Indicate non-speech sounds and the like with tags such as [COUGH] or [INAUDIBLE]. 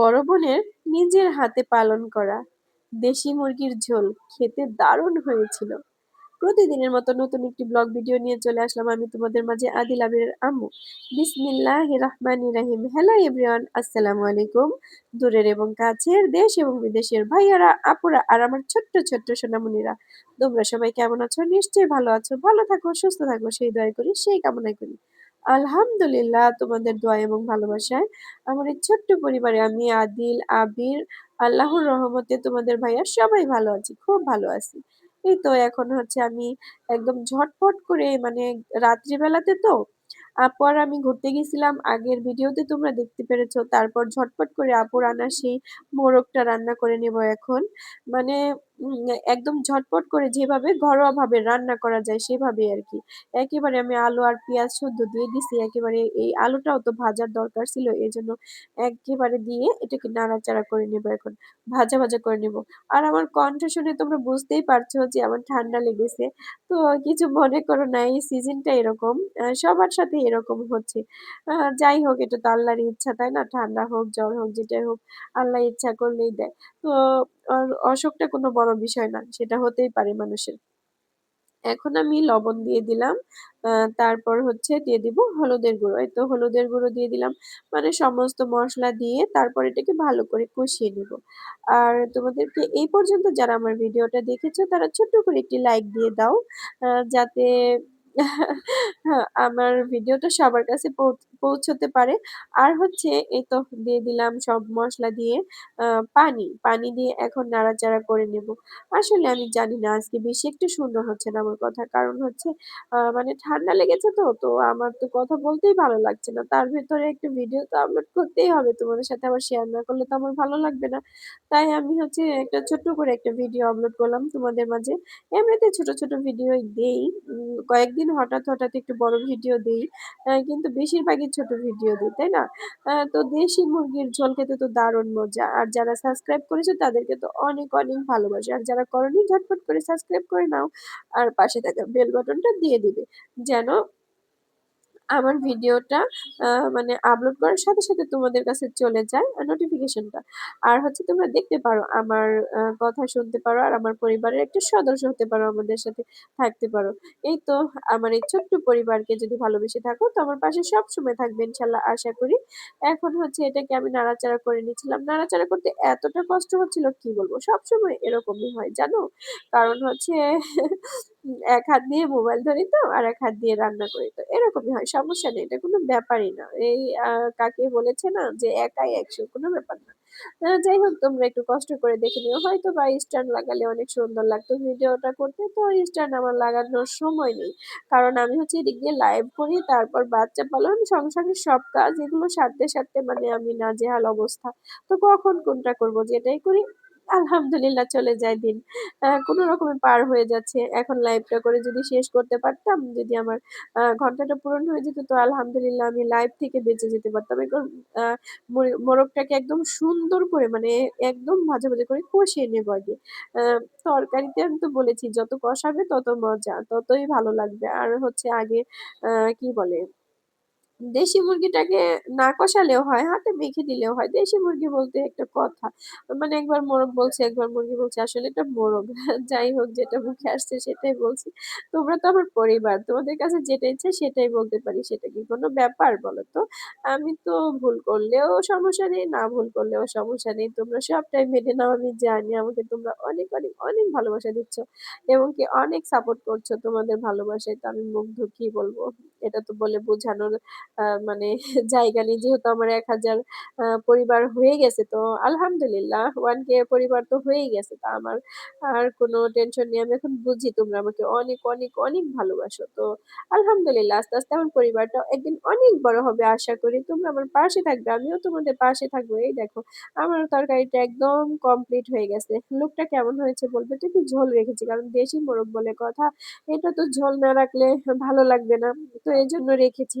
বড় বোনের নিজের হাতে পালন করা। দেশি মুরগির ঝোল খেতে দারুণ হয়েছিল। প্রতিদিনের মতো নতুন একটি ব্লগ ভিডিও নিয়ে চলে আসলাম আমি তোমাদের মাঝে আদিল আবিরের আম্মু। বিসমিল্লাহ রহমান রাহিম। হ্যালো এভরিওয়ান, আসসালামু আলাইকুম। দূরের এবং কাছের দেশ এবং বিদেশের ভাইয়ারা, আপুরা আর আমার ছোট্ট ছোট্ট সোনামণিরা। তোমরা সবাই কেমন আছো? নিশ্চয়ই ভালো আছো। ভালো থাকো, সুস্থ থাকো। সেই দয়া করি, সেই কামনাই করি। আলহামদুলিল্লাহ, তোমাদের দোয়া এবং ভালোবাসায়। আমার এই ছোট্ট পরিবারে আমি, আদিল, আবির, আল্লাহর রহমতে তোমাদের ভাইয়া সবাই ভালো আছি, খুব ভালো আছি। এই তো এখন হচ্ছে আমি একদম ঝটপট করে মানে রাত্রিবেলাতে তো, আপু আর আমি ঘুরতে গেছিলাম। আগের ভিডিওতে তোমরা দেখতে পেরেছ, তারপর ঝটপট করে আপুর আনা সেই মোরগটা রান্না করে নেব এখন। মানে একদম ঝটপট করে যেভাবে ঘরোয়াভাবে রান্না করা যায় সেভাবে আর কি। একেবারে আমি আলু আর পেঁয়াজ শুদ্ধ দিয়ে দিছি, একেবারে এই আলুটাও তো ভাজার দরকার ছিল এই জন্য একেবারে দিয়ে এটাকে নাড়াচাড়া করে নেব এখন, ভাজা ভাজা করে নেব। আর আমার কণ্ঠ শুনে তোমরা বুঝতেই পারছ যে আমার ঠান্ডা লেগেছে, তো কিছু মনে করো না, এই সিজনটা এরকম সবার সাথে এরকম হচ্ছে। যাই হোক, এটা তো আল্লাহরই ইচ্ছা, তাই না? ঠান্ডা হোক, জ্বর হোক, যেটাই হোক, আল্লাহ ইচ্ছা করলেই দেয়। তো অসুখটা কোনো বড় বিষয় না সেটা হতেই পারে মানুষের। এখন আমি লবণ দিয়ে দিলাম তারপর হচ্ছে দিয়ে দিব হলুদের গুঁড়ো। এই তো হলুদের গুঁড়ো দিয়ে দিলাম মানে সমস্ত মশলা দিয়ে তারপর এটাকে ভালো করে কষিয়ে নেব। আর তোমাদেরকে এই পর্যন্ত যারা আমার ভিডিওটা দেখেছ তারা ছোট্ট করে একটি লাইক দিয়ে দাও যাতে হ্যাঁ, আমার ভিডিওটা সবার কাছে পৌঁছতে পারে। আর হচ্ছে এই তো দিয়ে দিলাম সব মশলা দিয়ে পানি। পানি দিয়ে এখন নাড়াচাড়া করে নেব। আসলে আমি জানি না আজকে বেশি একটু সুন্দর হচ্ছে না আমার কথা। কারণ হচ্ছে মানে ঠান্ডা লেগেছে তো তো আমার তো কথা বলতেই ভালো লাগছে না। তার ভেতরে একটা ভিডিও তো আপলোড করতেই হবে। তোমাদের সাথে আবার শেয়ার না করলে তো আমার ভালো লাগবে না। তাই আমি হচ্ছে একটা ছোট্ট করে একটা ভিডিও আপলোড করলাম তোমাদের মাঝে। এমনিতে ছোট ছোট ভিডিও দেই। কয়েকদিন হঠাৎ হঠাৎ একটু বড় ভিডিও দিই। কিন্তু বেশিরভাগই ছোট ভিডিও দিই, তাই না? তো দেশি মুরগির ঝোল খেতে তো দারুণ মজা। আর যারা সাবস্ক্রাইব করেছে, তাদেরকে তো অনেক অনেক ভালোবাসে। আর যারা করেনি, ঝটপট করে সাবস্ক্রাইব করে নাও। আর পাশে থাকা বেল বাটনটা দিয়ে দিবে। যেন আমার ভিডিওটা মানে আপলোড করার সাথে সাথে তোমাদের কাছে চলে যায় নোটিফিকেশনটা আর হচ্ছে তোমরা দেখতে পারো, আমার কথা শুনতে পারো আর আমার পরিবারের একটা সদস্য হতে পারো, আমাদের সাথে থাকতে পারো। এই তো আমার এই ছোট্ট পরিবারকে যদি ভালোবেসে থাকো, তো আমার পাশে সব সময় থাকবে ইনশাল্লাহ আশা করি। এখন হচ্ছে এটাকে আমি নাড়াচাড়া করে নিয়েছিলাম নাড়াচাড়া করতে এতটা কষ্ট হচ্ছিল, কি বলব? সব সময় এরকমই হয়, জানো? কারণ হচ্ছে এক হাত দিয়ে মোবাইল ধরি তো, আর এক হাত দিয়ে রান্না করি তো। এরকমই হয়, সমস্যা নেই, এটা কোনো ব্যাপারই না। এই কাকে বলেছে না যে একাই একশো, কোনো ব্যাপার না। যাই হোক, তোমরা একটু কষ্ট করে দেখে নিও। হয়তো বা স্ট্যান্ড লাগালে অনেক সুন্দর লাগতো ভিডিওটা করতে, তো স্ট্যান্ড আমার লাগানোর সময় নেই। কারণ আমি হচ্ছে এদিক দিয়ে লাইভ করি, তারপর বাচ্চা পালন সংসারের সব কাজ, এগুলো সারতে সারতে মানে আমি না নাজেহাল অবস্থা। তো কখন কোনটা করব? যেটাই করি আলহামদুলিল্লাহ চলে যায় দিন। কোনো রকমে পার হয়ে যাচ্ছে। এখন লাইভটা করে যদি শেষ করতে পারতাম, যদি আমার ঘন্টাটা পূরণ হয়ে যেত, তো আলহামদুলিল্লাহ আমি লাইভ থেকে বেঁচে যেতে পারতাম। এখন মোরগটাকে একদম সুন্দর করে মানে একদম ভাজা ভাজা করে কষিয়ে নেব আগে। তরকারিতে আমি তো বলেছি, যত কষাবে তত মজা, ততই ভালো লাগবে। আর হচ্ছে আগে কি বলে দেশি মুরগিটাকে না কষালেও হয়, হাতে মেখে দিলেও হয়। দেশি মুরগি বলতে একটা কথা। মানে একবার মোরগ বলছে, একবার মুরগি বলছে, আসলে এটা মোরগ। [LAUGHS] যাই হোক, যেটা মুখে আসছে সেটাই বলছি। তোমরা তো আমার পরিবার, তোমাদের কাছে যেটা ইচ্ছা সেটাই বলতে পারি। সেটা কি কোনো ব্যাপার বলো তো? আমি তো ভুল করলেও সমস্যা নেই, না ভুল করলেও সমস্যা নেই। তোমরা সবটাই মেনে নাও, আমি জানি আমাকে তোমরা অনেক অনেক অনেক ভালোবাসা দিচ্ছ। এবং কি অনেক সাপোর্ট করছ তোমাদের ভালোবাসায়। তো আমি মুগ্ধ কি বলব? এটা তো বলে বোঝানোর মানে [LAUGHS] জায়গা নেই। যেহেতু আমার এক হাজার পরিবার হয়ে গেছে, তো আলহামদুলিল্লাহ ওয়ান কে পরিবার তো হয়েই গেছে। তা আমার আর কোনো টেনশন নেই। আমি এখন বুঝি তোমরা আমাকে অনেক অনেক অনেক ভালোবাসো। তো আলহামদুলিল্লাহ আস্তে আস্তে আমার পরিবারটা একদিন অনেক বড় হবে আশা করি। তোমরা আমার পাশে থাকবে, আমিও তোমাদের পাশে থাকব। এই দেখো আমার তরকারিটা একদম কমপ্লিট হয়ে গেছে। লুকটা কেমন হয়েছে বলবে? তো একটু ঝোল রেখেছি, কারণ দেশি মোরগ বলে কথা। এটা তো ঝোল না রাখলে ভালো লাগবে না। তো এই জন্য রেখেছি